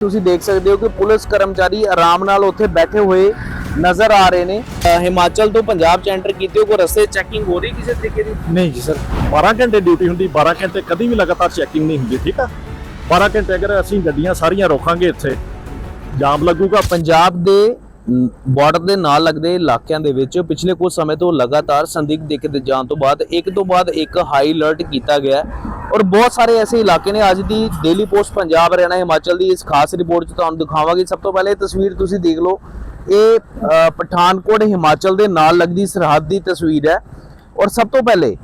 ਤੁਸੀਂ ਦੇਖ ਸਕਦੇ ਹੋ ਕਿ ਪੁਲਿਸ ਕਰਮਚਾਰੀ ਆਰਾਮ ਨਾਲ ਉੱਥੇ ਬੈਠੇ ਹੋਏ ਨਜ਼ਰ ਆ ਰਹੇ ਨੇ। ਹਿਮਾਚਲ ਤੋਂ ਪੰਜਾਬ ਚ ਐਂਟਰ ਕੀਤੇ ਹੋ ਕੋਈ ਰਸਤੇ ਚੈਕਿੰਗ ਹੋ ਰਹੀ ਕਿਸੇ ਤਰੀਕੇ ਦੀ? ਨਹੀਂ ਜੀ ਸਰ 12 ਘੰਟੇ ਡਿਊਟੀ ਹੁੰਦੀ 12 ਘੰਟੇ ਕਦੀ ਵੀ ਲਗਾਤਾਰ ਚੈਕਿੰਗ ਨਹੀਂ ਹੁੰਦੀ ਠੀਕ ਆ? 12 ਘੰਟੇ ਅਗਰ ਅਸੀਂ ਗੱਡੀਆਂ ਸਾਰੀਆਂ ਰੋਕਾਂਗੇ ਇੱਥੇ ਜਾਮ ਲੱਗੂਗਾ। ਪੰਜਾਬ ਦੇ ਬਾਰਡਰ ਦੇ ਨਾਲ ਲੱਗਦੇ ਇਲਾਕਿਆਂ ਦੇ ਵਿੱਚ ਪਿਛਲੇ ਕੁਝ ਸਮੇਂ ਤੋਂ ਲਗਾਤਾਰ ਸੰਦਿਗਧ ਦੇਖੇ ਜਾਣ ਤੋਂ ਬਾਅਦ ਇੱਕ ਤੋਂ ਬਾਅਦ ਇੱਕ ਹਾਈ ਅਲਰਟ ਕੀਤਾ ਗਿਆ। ਔਰ ਬਹੁਤ ਸਾਰੇ ਐਸੇ ਇਲਾਕੇ ਨੇ ਅੱਜ ਦੀ ਡੇਲੀ ਪੋਸਟ ਪੰਜਾਬ ਹਰਿਆਣਾ ਹਿਮਾਚਲ ਦੀ ਇਸ ਖਾਸ ਰਿਪੋਰਟ 'ਚ ਤੁਹਾਨੂੰ ਦਿਖਾਵਾਂਗੇ। ਸਭ ਤੋਂ ਪਹਿਲੇ ਇਹ ਤਸਵੀਰ ਤੁਸੀਂ ਦੇਖ ਲਓ। ਇਹ ਪਠਾਨਕੋਟ ਹਿਮਾਚਲ ਦੇ ਨਾਲ ਲੱਗਦੀ ਸਰਹੱਦ ਦੀ ਤਸਵੀਰ ਹੈ। ਔਰ ਸਭ ਤੋਂ ਪਹਿਲੇ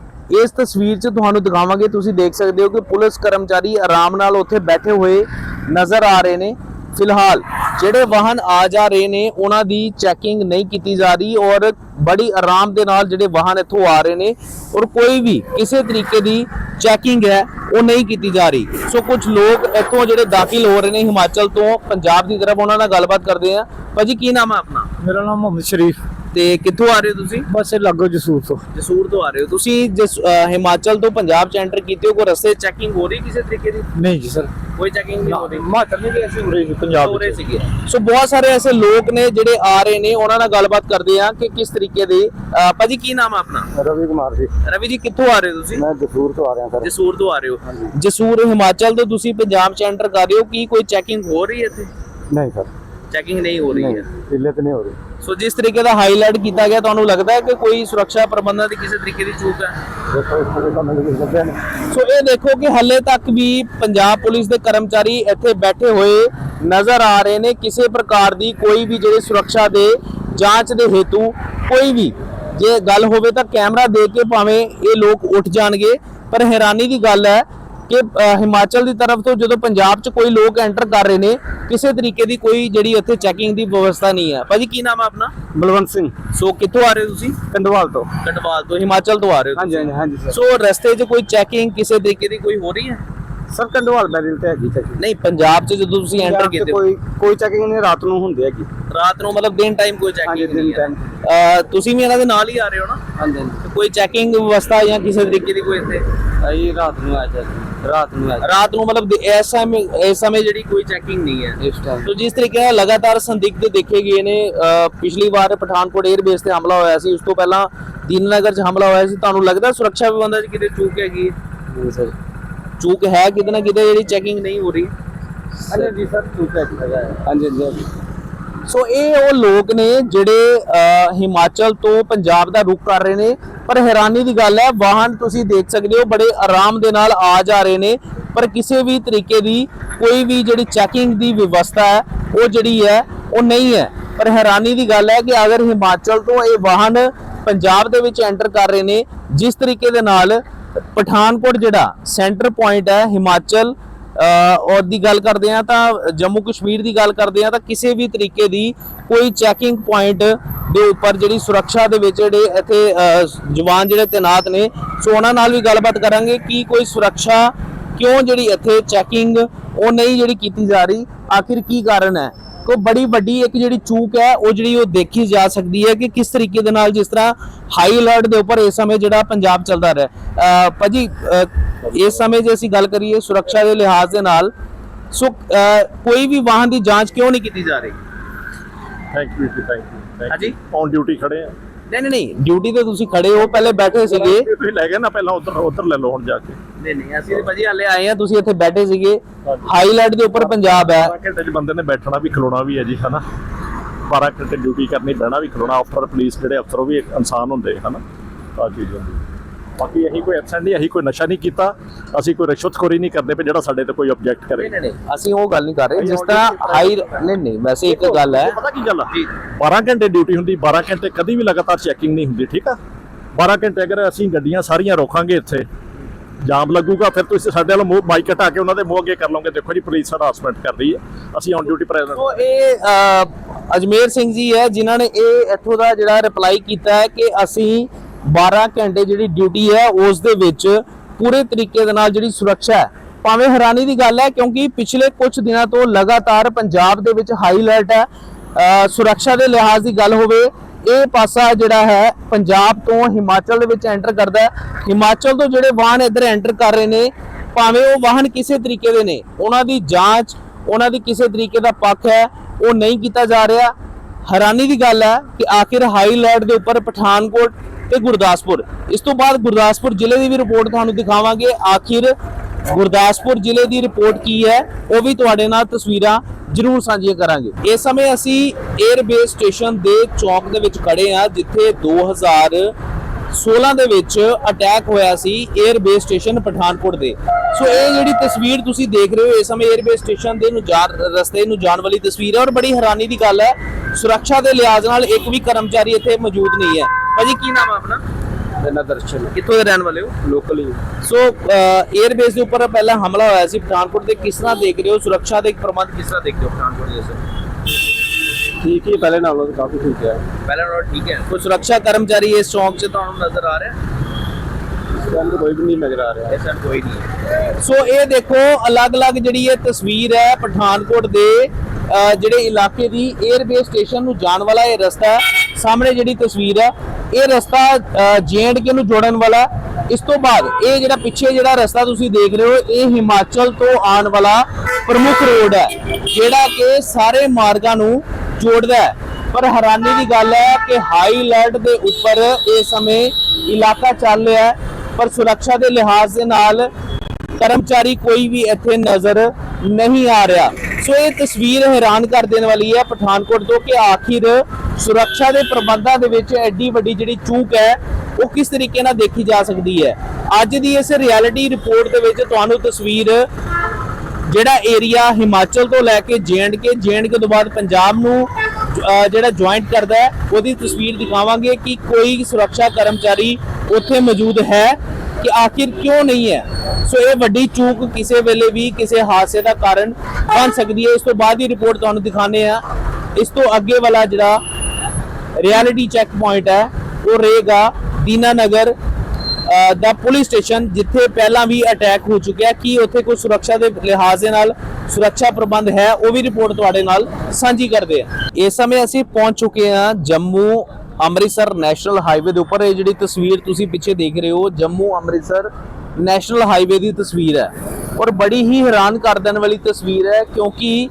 ਇਸ ਤਸਵੀਰ 'ਚ ਤੁਹਾਨੂੰ ਦਿਖਾਵਾਂਗੇ, ਤੁਸੀਂ ਦੇਖ ਸਕਦੇ ਹੋ ਕਿ ਪੁਲਿਸ ਕਰਮਚਾਰੀ ਆਰਾਮ ਨਾਲ ਉੱਥੇ ਬੈਠੇ ਹੋਏ ਨਜ਼ਰ ਆ ਰਹੇ ਨੇ। ਫਿਲਹਾਲ ਜਿਹੜੇ ਵਾਹਨ ਆ ਜਾ ਰਹੇ ਨੇ ਉਹਨਾਂ ਦੀ ਚੈਕਿੰਗ ਨਹੀਂ ਕੀਤੀ ਜਾ ਰਹੀ ਔਰ ਬੜੀ ਆਰਾਮ ਦੇ ਨਾਲ ਜਿਹੜੇ ਵਾਹਨ ਇੱਥੋਂ ਆ ਰਹੇ ਨੇ ਔਰ ਕੋਈ ਵੀ ਕਿਸੇ ਤਰੀਕੇ ਦੀ ਚੈਕਿੰਗ ਹੈ ਉਹ ਨਹੀਂ ਕੀਤੀ ਜਾ ਰਹੀ ਸੋ ਕੁਝ ਲੋਕ ਇੱਥੋਂ ਜਿਹੜੇ ਦਾਖਲ ਹੋ ਰਹੇ ਨੇ ਹਿਮਾਚਲ ਤੋਂ ਪੰਜਾਬ ਦੀ ਤਰਫ ਉਹਨਾਂ ਨਾਲ ਗੱਲਬਾਤ ਕਰਦੇ ਆ ਭਾਜੀ ਕੀ ਨਾਮ ਹੈ ਆਪਣਾ ਮੇਰਾ ਨਾਮ ਮੁਹੰਮਦ ਸ਼ਰੀਫ ਤੇ ਕਿੱਥੋਂ ਆ ਰਹੇ ਹੋ ਤੁਸੀਂ ਬਸ ਲੱਗੋ ਜਸੂਰ ਤੋਂ ਜਸੂਰ ਤੋਂ ਆ ਰਹੇ ਹੋ ਤੁਸੀਂ ਹਿਮਾਚਲ ਤੋਂ ਪੰਜਾਬ ਚ ਐਂਟਰ ਕੀਤੇ ਹੋ ਕੋਈ ਰਸਤੇ ਚੈਕਿੰਗ ਹੋ ਰਹੀ ਕਿਸੇ ਤਰੀਕੇ ਦੀ ਨਹੀਂ ਜੀ ਸਰ ਕੋਈ ਚੈਕਿੰਗ ਨਹੀਂ ਹੋ ਰਹੀ। ਹਿਮਾਚਲ ਨਹੀਂ ਗਏ ਸੀ ਉਰੇ ਪੰਜਾਬ ਹੋ ਰਹੇ ਵਿੱਚ। ਸੀਗੇ। ਸੋ ਬਹੁਤ ਸਾਰੇ ਐਸੇ ਲੋਕ ਨੇ ਜਿਹੜੇ ਆ ਰਹੇ ਨੇ ਉਹਨਾਂ ਨਾਲ ਗੱਲਬਾਤ ਕਰਦੇ ਆ ਕਿ ਕਿਸ ਤਰੀਕੇ ਦੇ ਭਾਜੀ ਕੀ ਨਾਮ ਆਪਣਾ? ਰਵੀ ਕੁਮਾਰ ਜੀ। ਰਵੀ ਜੀ ਕਿੱਥੋਂ ਆ ਰਹੇ ਹੋ ਤੁਸੀਂ? ਮੈਂ ਜਸੂਰ ਤੋਂ ਆ ਰਿਹਾ ਸਰ। ਜਸੂਰ ਤੋਂ ਆ ਰਹੇ ਹੋ। ਜਸੂਰ ਹਿਮਾਚਲ ਤੋਂ ਤੁਸੀਂ ਪੰਜਾਬ ਚ ਐਂਟਰ ਕਰ ਰਹੇ ਹੋ ਕੀ ਕੋਈ ਚੈਕਿੰਗ ਹੋ ਰਹੀ ਹੈ ਇੱਥੇ? ਨਹੀਂ ਸਰ। ਚੈਕਿੰਗ ਨਹੀਂ ਹੋ ਰਹੀ ਹੈ। ਦਿੱਲੇ ਤੇ ਨਹੀਂ ਹੋ ਰਹੀ। ਸੋ ਜਿਸ ਤਰੀਕੇ ਦਾ ਹਾਈਲਾਈਟ ਕੀਤਾ ਗਿਆ ਤੁਹਾਨੂੰ ਲੱਗਦਾ ਹੈ ਕਿ ਕੋਈ ਸੁਰੱਖਿਆ ਪ੍ਰਬੰਧਾਂ ਦੀ ਕਿਸੇ ਤਰੀਕੇ ਦੀ ਚੂਕ ਹੈ? ਦੇਖੋ ਇਸ ਤਰ੍ਹਾਂ ਸਾਨੂੰ ਕੁਝ ਲੱਭਿਆ ਨਹੀਂ। ਸੋ ਇਹ ਦੇਖੋ ਕਿ ਹੱਲੇ ਤੱਕ ਵੀ ਪੰਜਾਬ ਪੁਲਿਸ ਦੇ ਕਰਮਚਾਰੀ ਇੱਥੇ ਬੈਠੇ ਹੋਏ ਨਜ਼ਰ ਆ ਰਹੇ ਨੇ। ਕਿਸੇ ਪ੍ਰਕਾਰ ਦੀ ਕੋਈ ਵੀ ਜਿਹੜੇ ਸੁਰੱਖਿਆ ਦੇ ਜਾਂਚ ਦੇ ਹੇਤੂ ਕੋਈ ਵੀ ਜੇ ਗੱਲ ਹੋਵੇ ਤਾਂ ਕੈਮਰਾ ਦੇਖ ਕੇ ਭਾਵੇਂ ਇਹ ਲੋਕ ਉੱਠ ਜਾਣਗੇ ਪਰ ਹੈਰਾਨੀ ਦੀ ਗੱਲ ਹੈ ਕਿ ਹਿਮਾਚਲ ਦੀ ਤਰਫ ਤੋਂ ਜਦੋਂ ਪੰਜਾਬ 'ਚ ਕੋਈ ਲੋਕ ਐਂਟਰ ਕਰ ਰਹੇ ਨੇ ਕਿਸੇ ਤਰੀਕੇ ਦੀ ਕੋਈ ਜਿਹੜੀ ਇੱਥੇ ਚੈਕਿੰਗ ਦੀ ਵਿਵਸਥਾ ਨਹੀਂ ਹੈ। ਭਾਜੀ ਕੀ ਨਾਮ ਹੈ ਆਪਣਾ? ਬਲਵੰਤ ਸਿੰਘ। ਸੋ ਕਿੱਥੋਂ ਆ ਰਹੇ ਹੋ ਤੁਸੀਂ? ਕੰਡਵਾਲ ਤੋਂ। ਕਟਵਾਲ ਤੋਂ ਹਿਮਾਚਲ ਤੋਂ ਆ ਰਹੇ ਹੋ ਹਾਂਜੀ ਹਾਂਜੀ ਹਾਂਜੀ ਸਰ ਸੋ ਰਸਤੇ 'ਚ ਕੋਈ ਚੈਕਿੰਗ ਕਿਸੇ ਤਰੀਕੇ ਦੀ ਕੋਈ ਹੋ ਰਹੀ ਹੈ? ਸਰ ਕੰਡਵਾਲ ਬੈਰਿਲ ਤੇ ਹੈਗੀ ਚੈਕਿੰਗ ਨਹੀਂ ਪੰਜਾਬ 'ਚ ਜਦੋਂ ਤੁਸੀਂ ਐਂਟਰ ਕੀਤੇ ਕੋਈ ਕੋਈ ਚੈਕਿੰਗ ਨਹੀਂ ਰਾਤ ਨੂੰ ਹੁੰਦੀ ਹੈਗੀ। ਰਾਤ ਨੂੰ ਮਤਲਬ ਦਿਨ ਟਾਈਮ ਕੋਈ ਹਾਂਜੀ ਚੈਕਿੰਗ ਦਿਨ ਨਹੀਂ ਹੈ ਟਾਈਮ ਤੁਸੀਂ ਵੀ ਇਹਨਾਂ ਦੇ ਨਾਲ ਹੀ ਆ ਰਹੇ ਹੋ ਨਾ? ਹਾਂਜੀ ਕੋਈ ਚੈਕਿੰਗ ਵਿਵਸਥਾ ਜਾਂ ਕਿਸੇ ਤਰੀਕੇ ਦੀ ਕੋਈ ਇੱਥੇ? ਹਾਂਜੀ ਰਾਤ ਨੂੰ ਆ ਜਾਂਦੀ ਰਾਤ ਨੂੰ ਆ ਰਾਤ ਨੂੰ ਮਤਲਬ ਇਸ ਸਮੇਂ ਇਸ ਸਮੇਂ ਜਿਹੜੀ ਕੋਈ ਚੈਕਿੰਗ ਨਹੀਂ ਹੈ। ਇਸ ਟਾਈਮ ਤੋ ਜਿਸ ਤਰੀਕੇ ਨਾਲ ਲਗਾਤਾਰ ਸੰਦਿਗਧ ਦੇਖੇ ਗਏ ਨੇ ਪਿਛਲੀ ਵਾਰ ਪਠਾਨਕੋਟ 에ਅਰ ਬੇਸ ਤੇ ਹਮਲਾ ਹੋਇਆ ਸੀ ਉਸ ਤੋਂ ਪਹਿਲਾਂ ਦੀਨਨਗਰ 'ਚ ਹਮਲਾ ਹੋਇਆ ਸੀ। ਤੁਹਾਨੂੰ ਲੱਗਦਾ ਸੁਰੱਖਿਆ ਪ੍ਰਬੰਧਾਂ 'ਚ ਕਿਤੇ ਚੂਕ ਹੈਗੀ? ਨਹੀਂ ਸਰ। ਚੂਕ ਹੈ ਕਿਤੇ ਨਾ ਕਿਤੇ ਜਿਹੜੀ ਚੈਕਿੰਗ ਨਹੀਂ ਹੋ ਰਹੀ। ਹਾਂਜੀ ਜੀ ਸਰ ਠੀਕ ਹੈ ਹਾਂਜੀ ਹਾਂਜੀ ਸੋ ਇਹ ਉਹ ਲੋਕ ਨੇ ਜਿਹੜੇ ਹਿਮਾਚਲ ਤੋਂ ਪੰਜਾਬ ਦਾ ਰੁਖ ਕਰ ਰਹੇ ਨੇ। ਪਰ ਹੈਰਾਨੀ ਦੀ ਗੱਲ ਹੈ, ਵਾਹਨ ਤੁਸੀਂ ਦੇਖ ਸਕਦੇ ਹੋ, ਬੜੇ ਆਰਾਮ ਦੇ ਨਾਲ ਆ ਜਾ ਰਹੇ ਨੇ, ਪਰ ਕਿਸੇ ਵੀ ਤਰੀਕੇ ਦੀ ਕੋਈ ਵੀ ਜਿਹੜੀ ਚੈਕਿੰਗ ਦੀ ਵਿਵਸਥਾ ਹੈ, ਉਹ ਜਿਹੜੀ ਹੈ, ਉਹ ਨਹੀਂ ਹੈ। ਪਰ ਹੈਰਾਨੀ ਦੀ ਗੱਲ ਹੈ ਕਿ ਅਗਰ ਹਿਮਾਚਲ ਤੋਂ ਇਹ ਵਾਹਨ ਪੰਜਾਬ ਦੇ ਵਿੱਚ ਐਂਟਰ ਕਰ ਰਹੇ ਨੇ, ਜਿਸ ਤਰੀਕੇ ਦੇ ਨਾਲ ਪਠਾਨਕੋਟ ਜਿਹੜਾ ਸੈਂਟਰ ਪੁਆਇੰਟ ਹੈ, ਹਿਮਾਚਲ ਔਰ ਦੀ ਗੱਲ ਕਰਦੇ ਆ ਤਾਂ ਜੰਮੂ ਕਸ਼ਮੀਰ ਦੀ ਗੱਲ ਕਰਦੇ ਆ ਤਾਂ ਕਿਸੇ ਵੀ ਤਰੀਕੇ ਦੀ ਕੋਈ ਚੈਕਿੰਗ ਪੁਆਇੰਟ ਦੇ ਉੱਪਰ ਜਿਹੜੀ ਸੁਰੱਖਿਆ ਦੇ ਵਿੱਚ ਜਿਹੜੇ ਇੱਥੇ ਜਵਾਨ ਜਿਹੜੇ ਤੈਨਾਤ ਨੇ, ਸੋ ਉਹਨਾਂ ਨਾਲ ਵੀ ਗੱਲਬਾਤ ਕਰਾਂਗੇ ਕਿ ਕੋਈ ਸੁਰੱਖਿਆ ਕਿਉਂ ਜਿਹੜੀ ਇੱਥੇ ਚੈਕਿੰਗ ਉਹ ਨਹੀਂ ਜਿਹੜੀ ਕੀਤੀ ਜਾ ਰਹੀ, ਆਖਿਰ ਕੀ ਕਾਰਨ ਹੈ? ਕੋ ਬੜੀ ਵੱਡੀ ਇੱਕ ਜਿਹੜੀ ਚੂਕ ਹੈ ਉਹ ਜਿਹੜੀ ਉਹ ਦੇਖੀ ਜਾ ਸਕਦੀ ਹੈ ਕਿ ਕਿਸ ਤਰੀਕੇ ਦੇ ਨਾਲ ਜਿਸ ਤਰ੍ਹਾਂ ਹਾਈ ਅਲਰਟ ਦੇ ਉੱਪਰ ਇਸ ਸਮੇਂ ਜਿਹੜਾ ਪੰਜਾਬ ਚੱਲਦਾ ਰਿਹਾ। ਭਾਜੀ ਇਸ ਸਮੇਂ ਜੇ ਅਸੀਂ ਗੱਲ ਕਰੀਏ ਸੁਰੱਖਿਆ ਦੇ ਲਿਹਾਜ਼ ਦੇ ਨਾਲ ਸੋ ਕੋਈ ਵੀ ਵਾਹਨ ਦੀ ਜਾਂਚ ਕਿਉਂ ਨਹੀਂ ਕੀਤੀ ਜਾ ਰਹੀ? Thank you ji thank you ਹਾਂਜੀ? ਔਨ ਡਿਊਟੀ ਖੜੇ ਆ। ਨਹੀਂ ਨਹੀਂ ਨਹੀਂ ਡਿਊਟੀ ਤੇ ਤੁਸੀਂ ਖੜੇ ਹੋ ਪਹਿਲੇ ਬੈਠੇ ਸੀਗੇ। ਤੁਸੀਂ ਲੈ ਗਏ ਨਾ ਪਹਿਲਾਂ ਉਧਰ ਉਧਰ ਲੈ ਲਓ ਹੁਣ ਜਾ ਕੇ। ਨਹੀਂ ਨਹੀਂ ਅਸੀਂ ਭਾਜੀ ਹਾਲੇ ਆਏ ਆ ਤੁਸੀਂ ਇੱਥੇ ਬੈਠੇ ਸੀਗੇ। ਹਾਈ ਅਲਰਟ ਦੇ ਉੱਪਰ ਪੰਜਾਬ ਹੈ। 12 ਘੰਟੇ ਚ ਬੰਦੇ ਨੇ ਬੈਠਣਾ ਵੀ ਖਲੋਣਾ ਵੀ ਹੈ ਜੀ ਹਨਾ? 12 ਘੰਟੇ ਡਿਊਟੀ ਕਰਨੀ ਬਹਿਣਾ ਵੀ ਖਲੋਣਾ ਅਫਸਰ ਪੁਲਿਸ ਜਿਹੜੇ ਅਫਸਰ ਉਹ ਵੀ ਇੱਕ ਇਨਸਾਨ ਹੁੰਦੇ ਹਨਾ? ਆ ਚੀਜ਼ ਹੁੰਦੀ ਬਾਕੀ ਅਸੀਂ ਕੋਈ ਐਬਸੈਂਟ ਨਹੀਂ ਅਸੀਂ ਕੋਈ ਨਸ਼ਾ ਨਹੀਂ ਕੀਤਾ। ਅਸੀਂ ਕੋਈ ਰਿਸ਼ਵਤਖੋਰੀ ਨਹੀਂ ਕਰਦੇ ਪਏ ਜਿਹੜਾ ਸਾਡੇ ਤੇ ਕੋਈ ਆਬਜੈਕਟ ਕਰੇ। ਨਹੀਂ ਨਹੀਂ ਨਹੀਂ ਅਸੀਂ ਉਹ ਗੱਲ ਨਹੀਂ ਕਰ ਰਹੇ। ਜਿਸ ਤਰ੍ਹਾਂ ਹਾਈ ਨਹੀਂ ਨਹੀਂ ਵੈਸੇ ਇੱਕ ਗੱਲ ਹੈ। ਪਤਾ ਕੀ ਗੱਲ ਆ? ਜੀ। 12 ਘੰਟੇ ਡਿਊਟੀ ਹੁੰਦੀ 12 ਘੰਟੇ ਕਦੀ ਵੀ ਲਗਾਤਾਰ ਚੈਕਿੰਗ ਨਹੀਂ ਹੁੰਦੀ ਠੀਕ ਆ? 12 ਘੰਟੇ ਅਗਰ ਅਸੀਂ ਗੱਡੀਆਂ ਸਾਰੀਆਂ ਰੋਕਾਂਗੇ ਇੱਥੇ ਜਾਮ ਲੱਗੂਗਾ, ਫਿਰ ਤੁਸੀਂ ਸਾਡੇ ਵੱਲ ਮੂੰਹ ਮਾਈਕ ਹਟਾ ਕੇ ਉਹਨਾਂ ਦੇ ਮੂੰਹ ਅੱਗੇ ਕਰ ਲਓਗੇ। ਦੇਖੋ ਜੀ, ਪੁਲਿਸ ਹਰਾਸਮੈਂਟ ਕਰ ਰਹੀ ਹੈ। ਅਸੀਂ ਔਨ ਡਿਊਟੀ ਪ੍ਰੈਜ਼ੈਂਟ ਸੋ ਇਹ ਅਜਮੇਰ ਸਿੰਘ ਜੀ ਹੈ, ਜਿਨ੍ਹਾਂ ਨੇ ਇਹ ਇੱਥੋਂ ਦਾ ਜਿਹੜਾ ਰਿਪਲਾਈ ਕੀਤਾ ਹੈ ਕਿ ਅਸੀਂ 12 ਘੰਟੇ ਜਿਹੜੀ ਡਿਊਟੀ ਹੈ, ਉਸ ਦੇ ਵਿੱਚ ਪੂਰੇ ਤਰੀਕੇ ਦੇ ਨਾਲ ਜਿਹੜੀ ਸੁਰੱਖਿਆ ਹੈ, ਭਾਵੇਂ ਹੈਰਾਨੀ ਦੀ ਗੱਲ ਹੈ, ਕਿਉਂਕਿ ਪਿਛਲੇ ਕੁਝ ਦਿਨਾਂ ਤੋਂ ਲਗਾਤਾਰ ਪੰਜਾਬ ਦੇ ਵਿੱਚ ਹਾਈ ਅਲਰਟ ਹੈ। ਸੁਰੱਖਿਆ ਦੇ ਲਿਹਾਜ਼ ਦੀ ਗੱਲ ਹੋਵੇ ਇਹ ਪਾਸਾ ਜਿਹੜਾ ਹੈ ਪੰਜਾਬ ਤੋਂ ਹਿਮਾਚਲ ਦੇ ਵਿੱਚ ਐਂਟਰ ਕਰਦਾ ਹੈ। ਹਿਮਾਚਲ ਤੋਂ ਜਿਹੜੇ ਵਾਹਨ ਇੱਧਰ ਐਂਟਰ ਕਰ ਰਹੇ ਨੇ, ਭਾਵੇਂ ਉਹ ਵਾਹਨ ਕਿਸੇ ਤਰੀਕੇ ਦੇ ਨੇ, ਉਹਨਾਂ ਦੀ ਜਾਂਚ, ਉਹਨਾਂ ਦੀ ਕਿਸੇ ਤਰੀਕੇ ਦਾ ਪੱਖ ਹੈ, ਉਹ ਨਹੀਂ ਕੀਤਾ ਜਾ ਰਿਹਾ। ਹੈਰਾਨੀ ਦੀ ਗੱਲ ਹੈ ਕਿ ਆਖਿਰ ਹਾਈ ਅਲਰਟ ਦੇ ਉੱਪਰ ਪਠਾਨਕੋਟ ਤੇ ਗੁਰਦਾਸਪੁਰ, ਇਸ ਤੋਂ ਬਾਅਦ ਗੁਰਦਾਸਪੁਰ ਜ਼ਿਲ੍ਹੇ ਦੀ ਵੀ ਰਿਪੋਰਟ ਤੁਹਾਨੂੰ ਦਿਖਾਵਾਂਗੇ। ਆਖਿਰ ਗੁਰਦਾਸਪੁਰ ਜ਼ਿਲ੍ਹੇ ਦੀ ਰਿਪੋਰਟ ਕੀ ਹੈ, ਉਹ ਵੀ ਤੁਹਾਡੇ ਨਾਲ ਤਸਵੀਰਾਂ ਜ਼ਰੂਰ ਸਾਂਝੀਆਂ ਕਰਾਂਗੇ। ਇਸ ਸਮੇਂ ਅਸੀਂ 에ਅਰ ਬੇਸ ਸਟੇਸ਼ਨ ਦੇ ਚੌਕ ਦੇ ਵਿੱਚ ਖੜੇ ਆ ਜਿੱਥੇ 2016 ਦੇ ਵਿੱਚ ਅਟੈਕ ਹੋਇਆ ਸੀ 에ਅਰ ਬੇਸ ਸਟੇਸ਼ਨ ਪਠਾਨਕੋਟ ਦੇ। ਸੋ ਇਹ ਜਿਹੜੀ ਤਸਵੀਰ ਤੁਸੀਂ ਦੇਖ ਰਹੇ ਹੋ, ਇਸ ਸਮੇਂ 에ਅਰ ਬੇਸ ਸਟੇਸ਼ਨ ਦੇ ਨੂੰ ਜਾ ਰਸਤੇ ਨੂੰ ਜਾਣ ਵਾਲੀ ਤਸਵੀਰ ਹੈ ਔਰ ਬੜੀ ਹੈਰਾਨੀ ਦੀ ਗੱਲ ਹੈ, ਸੁਰੱਖਿਆ ਦੇ ਲਿਹਾਜ਼ ਨਾਲ ਇੱਕ ਵੀ ਕਰਮਚਾਰੀ ਇੱਥੇ ਮੌਜੂਦ ਨਹੀਂ ਹੈ। ਭਾਜੀ, ਕੀ ਨਾਮ ਆਪਣਾ? ਮੇਰਾ ਦਰਸ਼ਨ ਕਿੱਥੋਂ ਦੇ ਰਹਿਣ ਵਾਲੇ ਹੋ? ਲੋਕਲ ਹੀ ਸੋ 에ਅਰ ਬੇਸ ਦੇ ਉੱਪਰ ਪਹਿਲਾਂ ਹਮਲਾ ਹੋਇਆ ਸੀ। ਪਠਾਨਕੋਟ ਦੇ ਕਿਸ ਤਰ੍ਹਾਂ ਦੇਖ ਰਹੇ ਹੋ? ਸੁਰੱਖਿਆ ਦੇ ਪ੍ਰਬੰਧ ਕਿਸ ਤਰ੍ਹਾਂ ਦੇਖਦੇ ਹੋ ਪਠਾਨਕੋਟ ਦੇ ਸਰ ਠੀਕ ਹੀ ਪਹਿਲੇ ਨਾਲੋਂ ਤਾਂ ਕਾਫੀ ਠੀਕ ਹੈ। ਪਹਿਲਾਂ ਨਾਲੋਂ ਠੀਕ ਹੈ। ਕੋਈ ਸੁਰੱਖਿਆ ਕਰਮਚਾਰੀ ਇਸ ਚੌਂਕ 'ਚ ਤੁਹਾਨੂੰ ਨਜ਼ਰ ਆ ਰਿਹਾ? ਤਾਂ ਕੋਈ ਵੀ ਨਹੀਂ ਨਜ਼ਰ ਆ ਰਿਹਾ। ਐਸਾ ਕੋਈ ਨਹੀਂ ਸੋ ਇਹ ਦੇਖੋ ਅਲੱਗ-ਅਲੱਗ ਜਿਹੜੀ ਇਹ ਤਸਵੀਰ ਹੈ ਪਠਾਨਕੋਟ ਦੇ ਜਿਹੜੇ ਇਲਾਕੇ ਦੀ 에ਅਰ ਬੇਸ ਸਟੇਸ਼ਨ ਨੂੰ ਜਾਣ ਵਾਲਾ ਇਹ ਰਸਤਾ ਸਾਹਮਣੇ ਜਿਹੜੀ ਤਸਵੀਰ ਹੈ ਇਹ ਰਸਤਾ ਜੇਐਂਡਕੇ ਨੂੰ ਜੋੜਨ ਵਾਲਾ? ਇਸ ਤੋਂ ਬਾਅਦ ਇਹ ਜਿਹੜਾ ਪਿੱਛੇ ਜਿਹੜਾ ਰਸਤਾ ਤੁਸੀਂ ਦੇਖ ਰਹੇ ਹੋ, ਇਹ ਹਿਮਾਚਲ ਤੋਂ ਆਉਣ ਵਾਲਾ ਪ੍ਰਮੁੱਖ ਰੋਡ ਹੈ, ਜਿਹੜਾ ਕਿ ਸਾਰੇ ਮਾਰਗਾਂ ਨੂੰ ਜੋੜਦਾ ਹੈ। ਪਰ ਹੈਰਾਨੀ ਦੀ ਗੱਲ ਹੈ ਕਿ ਹਾਈ ਅਲਰਟ ਦੇ ਉੱਪਰ ਇਸ ਸਮੇਂ ਇਲਾਕਾ ਚੱਲ ਰਿਹਾ ਹੈ, ਪਰ ਸੁਰੱਖਿਆ ਦੇ ਲਿਹਾਜ਼ ਦੇ ਨਾਲ ਕਰਮਚਾਰੀ ਕੋਈ ਵੀ ਇੱਥੇ ਨਜ਼ਰ ਨਹੀਂ ਆ ਰਿਹਾ। ਸੋ ਇਹ ਤਸਵੀਰ ਹੈਰਾਨ ਕਰ ਦੇਣ ਵਾਲੀ ਹੈ ਪਠਾਨਕੋਟ ਤੋਂ ਕਿ ਆਖਿਰ ਸੁਰੱਖਿਆ ਦੇ ਪ੍ਰਬੰਧਾਂ ਦੇ ਵਿੱਚ ਐਡੀ ਵੱਡੀ ਜਿਹੜੀ ਚੂਕ ਹੈ, ਉਹ ਕਿਸ ਤਰੀਕੇ ਨਾਲ ਦੇਖੀ ਜਾ ਸਕਦੀ ਹੈ? ਅੱਜ ਦੀ ਇਸ ਰਿਐਲਿਟੀ ਰਿਪੋਰਟ ਦੇ ਵਿੱਚ ਤੁਹਾਨੂੰ ਤਸਵੀਰ ਜਿਹੜਾ ਏਰੀਆ ਹਿਮਾਚਲ ਤੋਂ ਲੈ ਕੇ ਜੇਐਂਡਕੇ ਜੇਐਂਡਕੇ ਤੋਂ ਬਾਅਦ ਪੰਜਾਬ ਨੂੰ ਜਿਹੜਾ ਜੁਆਇੰਟ ਕਰਦਾ ਹੈ, ਉਹਦੀ ਤਸਵੀਰ ਦਿਖਾਵਾਂਗੇ ਕਿ ਕੋਈ ਸੁਰੱਖਿਆ ਕਰਮਚਾਰੀ ਉੱਥੇ ਮੌਜੂਦ ਹੈ। ਕਿ ਆਖਿਰ ਕਿਉਂ ਨਹੀਂ ਹੈ? ਸੋ ਇਹ ਵੱਡੀ ਚੂਕ ਕਿਸੇ ਵੇਲੇ ਵੀ ਕਿਸੇ ਹਾਦਸੇ ਦਾ ਕਾਰਨ ਬਣ ਸਕਦੀ ਹੈ। ਇਸ ਤੋਂ ਬਾਅਦ ਹੀ ਰਿਪੋਰਟ ਤੁਹਾਨੂੰ ਦਿਖਾਣੇ ਆ ਇਸ ਤੋਂ ਅੱਗੇ ਵਾਲਾ ਜਿਹੜਾ ਰਿਐਲਿਟੀ ਚੈੱਕ ਪੁਆਇੰਟ ਹੈ, ਉਹ ਰਹੇਗਾ ਦੀਨਾ ਨਗਰ ਦਾ ਪੁਲਿਸ ਸਟੇਸ਼ਨ, ਜਿੱਥੇ ਪਹਿਲਾਂ ਵੀ ਅਟੈਕ ਹੋ ਚੁੱਕਿਆ ਕੀ ਉੱਥੇ ਕੋਈ ਸੁਰੱਖਿਆ ਦੇ ਲਿਹਾਜ਼ ਦੇ ਨਾਲ ਸੁਰੱਖਿਆ ਪ੍ਰਬੰਧ ਹੈ, ਉਹ ਵੀ ਰਿਪੋਰਟ ਤੁਹਾਡੇ ਨਾਲ ਸਾਂਝੀ ਕਰਦੇ ਆ ਇਸ ਸਮੇਂ ਅਸੀਂ ਪਹੁੰਚ ਚੁੱਕੇ ਹਾਂ ਜੰਮੂ ਅੰਮ੍ਰਿਤਸਰ ਨੈਸ਼ਨਲ ਹਾਈਵੇ ਦੇ ਉੱਪਰ ਇਹ ਜਿਹੜੀ ਤਸਵੀਰ ਤੁਸੀਂ ਪਿੱਛੇ ਦੇਖ ਰਹੇ ਹੋ, ਜੰਮੂ ਅੰਮ੍ਰਿਤਸਰ ਨੈਸ਼ਨਲ ਹਾਈਵੇ ਦੀ ਤਸਵੀਰ ਹੈ। ਔਰ ਬੜੀ ਹੀ ਹੈਰਾਨ ਕਰ ਦੇਣ ਵਾਲੀ ਤਸਵੀਰ ਹੈ ਕਿਉਂਕਿ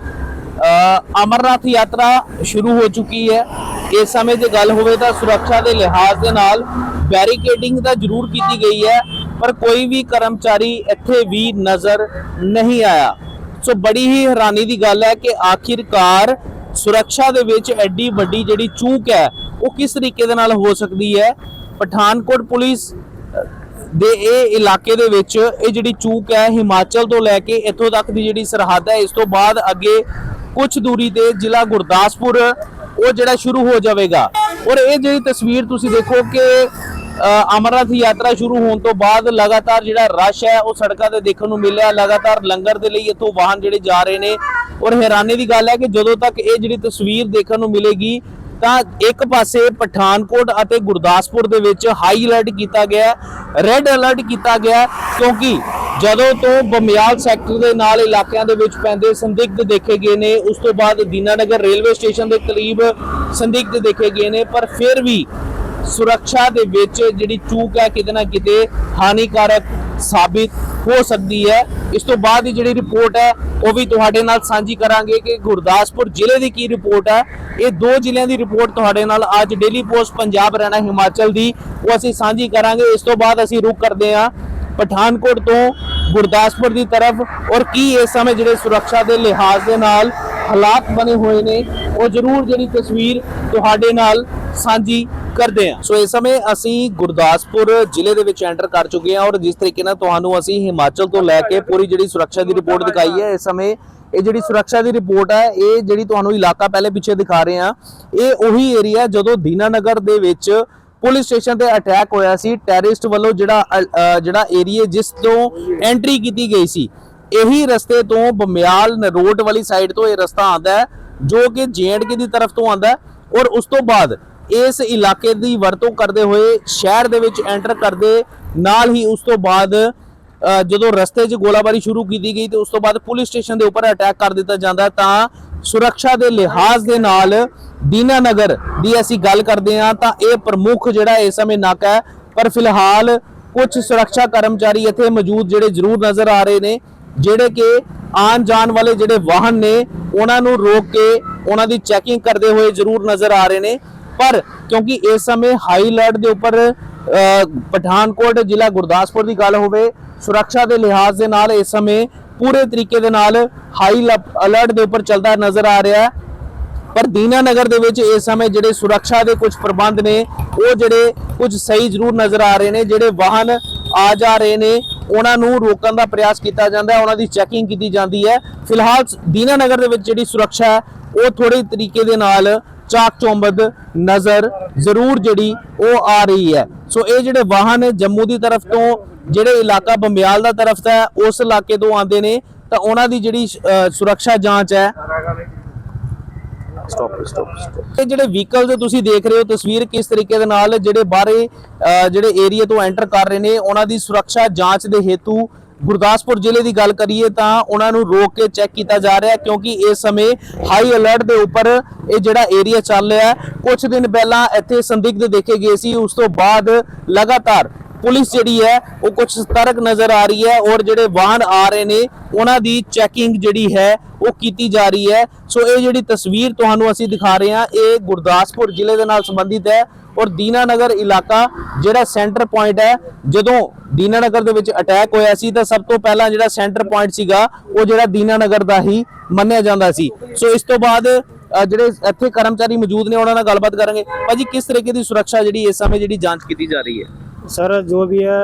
ਅਮਰਨਾਥ ਯਾਤਰਾ ਸ਼ੁਰੂ ਹੋ ਚੁੱਕੀ ਹੈ। ਇਸ ਸਮੇਂ ਜੇ ਗੱਲ ਹੋਵੇ ਤਾਂ ਸੁਰੱਖਿਆ ਦੇ ਲਿਹਾਜ਼ ਦੇ ਨਾਲ ਬੈਰੀਕੇਡਿੰਗ ਤਾਂ ਜ਼ਰੂਰ ਕੀਤੀ ਗਈ ਹੈ, ਪਰ ਕੋਈ ਵੀ ਕਰਮਚਾਰੀ ਇੱਥੇ ਵੀ ਨਜ਼ਰ ਨਹੀਂ ਆਇਆ। ਸੋ ਬੜੀ ਹੀ ਹੈਰਾਨੀ ਦੀ ਗੱਲ ਹੈ ਕਿ ਆਖਿਰਕਾਰ ਸੁਰੱਖਿਆ ਦੇ ਵਿੱਚ ਐਡੀ ਵੱਡੀ ਜਿਹੜੀ ਚੂਕ ਹੈ ਉਹ ਕਿਸ ਤਰੀਕੇ ਦੇ ਨਾਲ ਹੋ ਸਕਦੀ ਹੈ? ਪਠਾਨਕੋਟ ਪੁਲਿਸ ਦੇ ਇਹ ਇਲਾਕੇ ਦੇ ਵਿੱਚ ਇਹ ਜਿਹੜੀ ਚੂਕ ਹੈ ਹਿਮਾਚਲ ਤੋਂ ਲੈ ਕੇ ਇੱਥੋਂ ਤੱਕ ਦੀ ਜਿਹੜੀ ਸਰਹੱਦ ਹੈ ਇਸ ਤੋਂ ਬਾਅਦ ਅੱਗੇ ਕੁਝ ਦੂਰੀ ਤੇ ਜ਼ਿਲ੍ਹਾ ਗੁਰਦਾਸਪੁਰ ਉਹ ਜਿਹੜਾ ਸ਼ੁਰੂ ਹੋ ਜਾਵੇਗਾ। ਔਰ ਇਹ ਜਿਹੜੀ ਤਸਵੀਰ ਤੁਸੀਂ ਦੇਖੋ ਕਿ ਅ, ਅਮਰਨਾਥ ਯਾਤਰਾ ਸ਼ੁਰੂ ਹੋਣ ਤੋਂ ਬਾਅਦ ਲਗਾਤਾਰ ਜਿਹੜਾ ਰਸ਼ ਹੈ ਉਹ ਸੜਕਾਂ ਤੇ ਦੇਖਣ ਨੂੰ ਮਿਲਿਆ। ਲਗਾਤਾਰ ਲੰਗਰ ਦੇ ਲਈ ਇੱਥੋਂ ਵਾਹਨ ਜਿਹੜੇ ਜਾ ਰਹੇ ਨੇ। ਔਰ ਹੈਰਾਨੀ ਦੀ ਗੱਲ ਹੈ ਕਿ ਜਦੋਂ ਤੱਕ ਇਹ ਜਿਹੜੀ ਤਸਵੀਰ ਦੇਖਣ ਨੂੰ ਮਿਲੇਗੀ ਤਾਂ ਇੱਕ ਪਾਸੇ ਪਠਾਨਕੋਟ ਅਤੇ ਗੁਰਦਾਸਪੁਰ ਦੇ ਵਿੱਚ ਹਾਈ ਅਲਰਟ ਕੀਤਾ ਗਿਆ ਰੈੱਡ ਅਲਰਟ ਕੀਤਾ ਗਿਆ ਕਿਉਂਕਿ ਜਦੋਂ ਤੋਂ ਬਮਿਆਲ ਸੈਕਟਰ ਦੇ ਨਾਲ ਇਲਾਕਿਆਂ ਦੇ ਵਿੱਚ ਪੈਂਦੇ ਸੰਦਿਗਧ ਦੇਖੇ ਗਏ ਨੇ, ਉਸ ਤੋਂ ਬਾਅਦ ਦੀਨਾਨਗਰ ਰੇਲਵੇ ਸਟੇਸ਼ਨ ਦੇ ਕਰੀਬ ਸੰਦਿਗਧ ਦੇਖੇ ਗਏ ਨੇ, ਪਰ ਫਿਰ ਵੀ ਸੁਰੱਖਿਆ ਦੇ ਵਿੱਚ ਜਿਹੜੀ ਚੂਕ ਹੈ ਕਿਤੇ ਨਾ ਕਿਤੇ ਹਾਨੀਕਾਰਕ ਸਾਬਿਤ ਹੋ ਸਕਦੀ ਹੈ। ਇਸ ਤੋਂ ਬਾਅਦ ਦੀ ਜਿਹੜੀ ਰਿਪੋਰਟ ਹੈ, ਉਹ ਵੀ ਤੁਹਾਡੇ ਨਾਲ ਸਾਂਝੀ ਕਰਾਂਗੇ ਕਿ ਗੁਰਦਾਸਪੁਰ ਜ਼ਿਲ੍ਹੇ ਦੀ ਕੀ ਰਿਪੋਰਟ ਹੈ। ਇਹ ਦੋ ਜ਼ਿਲ੍ਹਿਆਂ ਦੀ ਰਿਪੋਰਟ ਤੁਹਾਡੇ ਨਾਲ ਅੱਜ ਡੇਲੀ ਪੋਸਟ ਪੰਜਾਬ ਰਹਿਣਾ ਹਿਮਾਚਲ ਦੀ, ਉਹ ਅਸੀਂ ਸਾਂਝੀ ਕਰਾਂਗੇ। ਇਸ ਤੋਂ ਬਾਅਦ ਅਸੀਂ ਰੁਕ ਕਰਦੇ ਹਾਂ ਪਠਾਨਕੋਟ ਤੋਂ ਗੁਰਦਾਸਪੁਰ ਦੀ ਤਰਫ। ਔਰ ਕੀ ਇਸ ਸਮੇਂ ਜਿਹੜੇ ਸੁਰੱਖਿਆ ਦੇ ਲਿਹਾਜ਼ ਦੇ ਨਾਲ ਹਾਲਾਤ ਬਣੇ ਹੋਏ ਨੇ, ਉਹ ਜ਼ਰੂਰ ਜਿਹੜੀ ਤਸਵੀਰ ਤੁਹਾਡੇ ਨਾਲ ਸਾਂਝੀ ਕਰਦੇ ਹਾਂ। ਸੋ ਇਸ ਸਮੇਂ ਅਸੀਂ ਗੁਰਦਾਸਪੁਰ ਜ਼ਿਲ੍ਹੇ ਦੇ ਵਿੱਚ ਐਂਟਰ ਕਰ ਚੁੱਕੇ ਹਾਂ ਔਰ ਜਿਸ ਤਰੀਕੇ ਨਾਲ ਤੁਹਾਨੂੰ ਅਸੀਂ ਹਿਮਾਚਲ ਤੋਂ ਲੈ ਕੇ ਪੂਰੀ ਜਿਹੜੀ ਸੁਰੱਖਿਆ ਦੀ ਰਿਪੋਰਟ ਦਿਖਾਈ ਹੈ, ਇਸ ਸਮੇਂ ਇਹ ਜਿਹੜੀ ਸੁਰੱਖਿਆ ਦੀ ਰਿਪੋਰਟ ਹੈ, ਇਹ ਜਿਹੜੀ ਤੁਹਾਨੂੰ ਇਲਾਕਾ ਪਹਿਲੇ ਪਿੱਛੇ ਦਿਖਾ ਰਹੇ ਹਾਂ, ਇਹ ਉਹੀ ਏਰੀਆ ਜਦੋਂ ਦੀਨਾਨਗਰ ਦੇ ਵਿੱਚ ਪੁਲਿਸ ਸਟੇਸ਼ਨ ਤੇ ਅਟੈਕ ਹੋਇਆ ਸੀ ਟੈਰਰਿਸਟ ਵੱਲੋਂ ਜਿਹੜਾ ਜਿਹੜਾ ਏਰੀਆ ਜਿਸ ਤੋਂ ਐਂਟਰੀ ਕੀਤੀ ਗਈ ਸੀ ਇਹੀ ਰਸਤੇ ਤੋਂ ਬਮਿਆਲ ਨਰੋਟ ਵਾਲੀ ਸਾਈਡ ਤੋਂ ਇਹ ਰਸਤਾ ਆਉਂਦਾ ਹੈ, ਜੋ ਕਿ ਜੇਐਂਡਕੇ ਦੀ ਤਰਫ ਤੋਂ ਆਉਂਦਾ ਹੈ ਔਰ ਉਸ ਤੋਂ ਬਾਅਦ ਇਸ ਇਲਾਕੇ ਦੀ ਵਰਤੋਂ ਕਰਦੇ ਹੋਏ ਸ਼ਹਿਰ ਦੇ ਵਿੱਚ ਐਂਟਰ ਕਰਦੇ, ਨਾਲ ਹੀ ਉਸ ਤੋਂ ਬਾਅਦ ਜਦੋਂ ਰਸਤੇ 'ਚ ਗੋਲਾਬਾਰੀ ਸ਼ੁਰੂ ਕੀਤੀ ਗਈ ਤੇ ਉਸ ਤੋਂ ਬਾਅਦ ਪੁਲਿਸ ਸਟੇਸ਼ਨ ਦੇ ਉੱਪਰ ਅਟੈਕ ਕਰ ਦਿੱਤਾ ਜਾਂਦਾ ਤਾਂ ਸੁਰੱਖਿਆ ਦੇ ਲਿਹਾਜ਼ ਦੇ ਨਾਲ ਦੀਨਾ ਨਗਰ ਦੀ ਅਸੀਂ ਗੱਲ ਕਰਦੇ ਹਾਂ, ਤਾਂ ਇਹ ਪ੍ਰਮੁੱਖ ਜਿਹੜਾ ਇਸ ਸਮੇਂ ਨਾਕਾ ਹੈ, ਪਰ ਫਿਲਹਾਲ ਕੁਝ ਸੁਰੱਖਿਆ ਕਰਮਚਾਰੀ ਇੱਥੇ ਮੌਜੂਦ ਜਿਹੜੇ ਜ਼ਰੂਰ ਨਜ਼ਰ ਆ ਰਹੇ ਨੇ। ਜਿਹੜੇ ਕਿ ਆਉਣ ਜਾਣ ਵਾਲੇ ਜਿਹੜੇ ਵਾਹਨ ਨੇ, ਉਹਨਾਂ ਨੂੰ ਰੋਕ ਕੇ ਉਹਨਾਂ ਦੀ ਚੈਕਿੰਗ ਕਰਦੇ ਹੋਏ ਜ਼ਰੂਰ ਨਜ਼ਰ ਆ ਰਹੇ ਨੇ। ਪਰ ਕਿਉਂਕਿ ਇਸ ਸਮੇਂ ਹਾਈ ਅਲਰਟ ਦੇ ਉੱਪਰ ਪਠਾਨਕੋਟ ਜ਼ਿਲ੍ਹਾ ਗੁਰਦਾਸਪੁਰ ਦੀ ਗੱਲ ਹੋਵੇ, ਸੁਰੱਖਿਆ ਦੇ ਲਿਹਾਜ਼ ਦੇ ਨਾਲ ਇਸ ਸਮੇਂ ਪੂਰੇ ਤਰੀਕੇ ਦੇ ਨਾਲ ਹਾਈ ਅਲਰਟ ਦੇ ਉੱਪਰ ਚੱਲਦਾ ਨਜ਼ਰ ਆ ਰਿਹਾ ਹੈ। ਪਰ ਦੀਨਾਨਗਰ ਦੇ ਵਿੱਚ ਇਸ ਸਮੇਂ ਜਿਹੜੇ ਸੁਰੱਖਿਆ ਦੇ ਕੁਝ ਪ੍ਰਬੰਧ ਨੇ, ਉਹ ਜਿਹੜੇ ਕੁਝ ਸਹੀ ਜ਼ਰੂਰ ਨਜ਼ਰ ਆ ਰਹੇ ਨੇ, ਜਿਹੜੇ ਵਾਹਨ ਆ ਜਾ ਰਹੇ ਨੇ, ਉਹਨਾਂ ਨੂੰ ਰੋਕਣ ਦਾ ਪ੍ਰਯਾਸ ਕੀਤਾ ਜਾਂਦਾ ਹੈ, ਉਹਨਾਂ ਦੀ ਚੈਕਿੰਗ ਕੀਤੀ ਜਾਂਦੀ ਹੈ। ਫਿਲਹਾਲ ਦੀਨਾਨਗਰ ਦੇ ਵਿੱਚ ਜਿਹੜੀ ਸੁਰੱਖਿਆ ਹੈ, ਉਹ ਥੋੜੇ ਤਰੀਕੇ ਦੇ ਨਾਲ ਚਾਕ ਚੌਂਬਦ ਨਜ਼ਰ ਜ਼ਰੂਰ ਜਿਹੜੀ ਉਹ ਆ ਰਹੀ ਹੈ। ਸੋ ਇਹ ਜਿਹੜੇ ਵਾਹਨ ਜੰਮੂ ਦੀ ਤਰਫ ਤੋਂ, ਜਿਹੜੇ ਇਲਾਕਾ ਬੰਬਿਆਲ ਦਾ ਤਰਫ ਦਾ ਉਸ ਇਲਾਕੇ ਤੋਂ ਆਉਂਦੇ ਨੇ, ਤਾਂ ਉਹਨਾਂ ਦੀ ਜਿਹੜੀ ਸੁਰੱਖਿਆ ਜਾਂਚ ਹੈ ਸਟਾਪ ਸਟਾਪ ਇਹ ਜਿਹੜੇ ਵਹੀਕਲਸ ਤੁਸੀਂ ਦੇਖ ਰਹੇ ਹੋ, ਤਸਵੀਰ ਕਿਸ ਤਰੀਕੇ ਦੇ ਨਾਲ ਜਿਹੜੇ ਬਾਹਰੇ ਜਿਹੜੇ ਏਰੀਆ ਤੋਂ ਐਂਟਰ ਕਰ ਰਹੇ ਨੇ, ਉਹਨਾਂ ਦੀ ਸੁਰੱਖਿਆ ਜਾਂਚ ਦੇ ਹੇਤੂ ਗੁਰਦਾਸਪੁਰ ਜ਼ਿਲ੍ਹੇ ਦੀ ਗੱਲ ਕਰੀਏ ਤਾਂ ਉਹਨਾਂ ਨੂੰ ਰੋਕ ਕੇ ਚੈੱਕ ਕੀਤਾ ਜਾ ਰਿਹਾ ਕਿਉਂਕਿ ਇਸ ਸਮੇਂ ਹਾਈ ਅਲਰਟ ਦੇ ਉੱਪਰ ਇਹ ਜਿਹੜਾ ਏਰੀਆ ਚੱਲ ਰਿਹਾ ਹੈ। ਕੁਝ ਦਿਨ ਪਹਿਲਾਂ ਇੱਥੇ ਸੰਦਿਗਧ ਦੇਖੇ ਗਏ ਸੀ, ਉਸ ਤੋਂ ਬਾਅਦ ਲਗਾਤਾਰ ਪੁਲਿਸ ਜਿਹੜੀ ਹੈ, ਉਹ ਕੁਝ ਸਤਰਕ ਨਜ਼ਰ ਆ ਰਹੀ ਹੈ ਔਰ ਜਿਹੜੇ ਵਾਹਨ ਆ ਰਹੇ ਨੇ, ਉਹਨਾਂ ਦੀ ਚੈਕਿੰਗ ਜਿਹੜੀ ਹੈ, ਉਹ ਕੀਤੀ ਜਾ ਰਹੀ ਹੈ। ਸੋ ਇਹ ਜਿਹੜੀ ਤਸਵੀਰ ਤੁਹਾਨੂੰ ਅਸੀਂ ਦਿਖਾ ਰਹੇ ਹਾਂ, ਇਹ ਗੁਰਦਾਸਪੁਰ ਜ਼ਿਲ੍ਹੇ ਦੇ ਨਾਲ ਸੰਬੰਧਿਤ ਹੈ ਔਰ ਦੀਨਾਨਗਰ ਇਲਾਕਾ ਜਿਹੜਾ ਸੈਂਟਰ ਪੁਆਇੰਟ ਹੈ, ਜਦੋਂ ਦੀਨਾਨਗਰ ਦੇ ਵਿੱਚ ਅਟੈਕ ਹੋਇਆ ਸੀ, ਤਾਂ ਸਭ ਤੋਂ ਪਹਿਲਾਂ ਜਿਹੜਾ ਸੈਂਟਰ ਪੁਆਇੰਟ ਸੀਗਾ, ਉਹ ਜਿਹੜਾ ਦੀਨਾਨਗਰ ਦਾ ਹੀ ਮੰਨਿਆ ਜਾਂਦਾ ਸੀ। ਸੋ ਇਸ ਤੋਂ ਬਾਅਦ ਜਿਹੜੇ ਇੱਥੇ ਕਰਮਚਾਰੀ ਮੌਜੂਦ ਨੇ, ਉਹਨਾਂ ਨਾਲ ਗੱਲਬਾਤ ਕਰਾਂਗੇ। ਭਾਜੀ, ਕਿਸ ਤਰੀਕੇ ਦੀ ਸੁਰੱਖਿਆ ਜਿਹੜੀ ਇਸ ਸਮੇਂ ਜਿਹੜੀ ਜਾਂਚ ਕੀਤੀ ਜਾ ਰਹੀ ਹੈ? सर जो भी है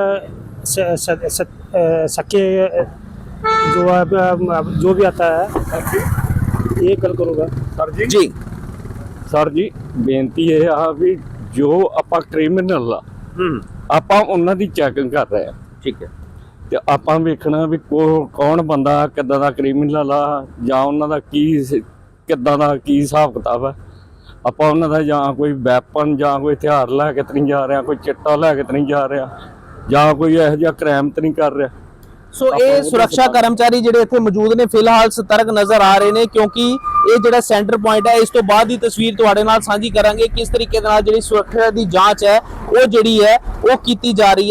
स- स- स- अ, सके अ, जो अब अब जो भी आता है ये कल करूँगा ਸਰ ਜੀ ਜੀ ਸਰ ਜੀ ਬੇਨਤੀ ਇਹ ਆ ਵੀ ਜੋ ਆਪਾਂ ਕ੍ਰਿਮੀਨਲ ਆ ਹੂੰ ਆਪਾਂ ਉਹਨਾਂ ਦੀ ਚੈਕਿੰਗ ਕਰ ਰਹੇ ਆ ਠੀਕ ਹੈ ਤੇ ਆਪਾਂ ਵੇਖਣਾ ਵੀ ਕੋ- ਕੌਣ ਬੰਦਾ ਕਿੱਦਾਂ ਦਾ ਕ੍ਰਿਮੀਨਲ ਆ ਜਾਂ ਉਹਨਾਂ ਦਾ ਕੀ ਸ- ਕਿੱਦਾਂ ਦਾ ਕੀ ਹਿਸਾਬ ਕਿਤਾਬ ਆ ਆਪਾਂ ਉਹਨਾਂ ਦਾ ਜਾਂ ਕੋਈ ਵੈਪਨ ਜਾਂ ਕੋਈ ਹਥਿਆਰ ਲੈ ਕੇ ਤਾਂ ਨਹੀਂ ਜਾ ਰਿਹਾ ਕੋਈ ਚਿੱਟਾ ਲੈ ਕੇ ਤਾਂ ਨਹੀਂ ਜਾ ਰਿਹਾ ਜਾਂ ਕੋਈ ਇਹੋ ਜਿਹਾ ਕ੍ਰਾਈਮ ਤਾਂ ਨਹੀਂ ਕਰ ਰਿਹਾ। ਸੋ ਇਹ ਸੁਰੱਖਿਆ ਕਰਮਚਾਰੀ ਜਿਹੜੇ ਇੱਥੇ ਮੌਜੂਦ ਨੇ ਫਿਲਹਾਲ ਸਤਰਕ ਨਜ਼ਰ ਆ ਰਹੇ ਨੇ ਕਿਉਂਕਿ ਇਹ ਜਿਹੜਾ ਸੈਂਟਰ ਪੁਆਇੰਟ ਹੈ ਇਸ ਤੋਂ ਬਾਅਦ ਦੀ ਤਸਵੀਰ ਤੁਹਾਡੇ ਨਾਲ ਸਾਂਝੀ ਕਰਾਂਗੇ ਕਿਸ ਤਰੀਕੇ ਦੇ ਨਾਲ ਜਿਹੜੀ ਸੁਰੱਖਿਆ ਦੀ ਜਾਂਚ ਹੈ ਉਹ ਜਿਹੜੀ ਹੈ ਉਹ ਕੀਤੀ ਜਾ ਰਹੀ ਹੈ।